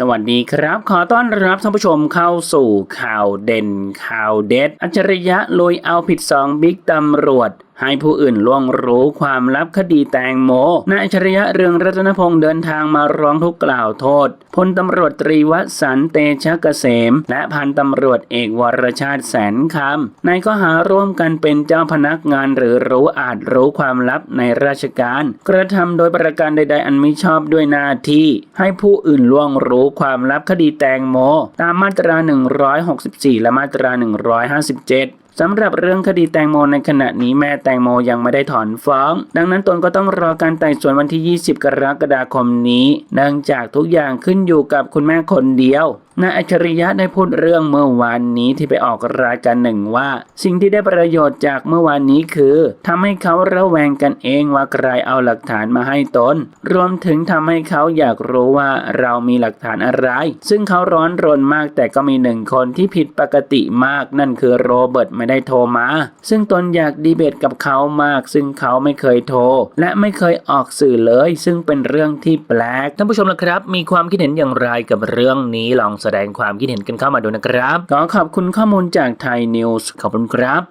สวัสดีครับ ขอต้อนรับท่านผู้ชมเข้าสู่ข่าวเด่นข่าวเด็ด อัจฉริยะลุยเอาผิดสองบิ๊กตำรวจ ให้ผู้อื่นล่วงรู้ความลับคดีแตงโม นายอัจฉริยะเรืองรัตนพงศ์เดินทางมาร้องทุกข์กล่าวโทษ พลตำรวจตรีวสันต์เตชะเกษม และพันตำรวจเอกวรชาติแสนคำในข้อหาร่วมกันเป็นเจ้าพนักงานหรือรู้อาจรู้ความลับในราชการ กระทำโดยประการใด ๆ อันมิชอบด้วยหน้าที่ ให้ผู้อื่นล่วงรู้ความลับคดีแตงโม ตามมาตรา 164 และมาตรา 157 สำหรับเรื่องคดีแตงโมในขณะนี้แม่แตงโมยังไม่ได้ถอนฟ้อง ดังนั้นตนก็ต้องรอการไต่สวนวันที่ 20 กรกฎาคมนี้ เนื่องจากทุกอย่างขึ้นอยู่กับคุณแม่คนเดียว นายอัจฉริยะได้พูดเรื่องเมื่อวานนี้ที่ไปออกรายการหนึ่งว่า สิ่งที่ได้ประโยชน์จากเมื่อวานนี้คือทำให้เขาระแวงกันเองว่าใครเอาหลักฐานมาให้ตน รวมถึงทำให้เขาอยากรู้ว่าเรามีหลักฐานอะไร ซึ่งเขาร้อนรนมากแต่ก็มีหนึ่งคนที่ผิดปกติมากนั่นคือโรเบิร์ตไม่ได้โทรมา ซึ่งตนอยากดีเบตกับเขามาก ซึ่งเขาไม่เคยโทร และไม่เคยออกสื่อเลย ซึ่งเป็นเรื่องที่แปลกท่านผู้ชมละครับ มีความคิดเห็นอย่างไรกับเรื่องนี้ลองแสดงความคิดเห็นกันเข้ามาดูนะครับขอขอบคุณข้อมูลจากไทยนิวส์ขอบคุณครับ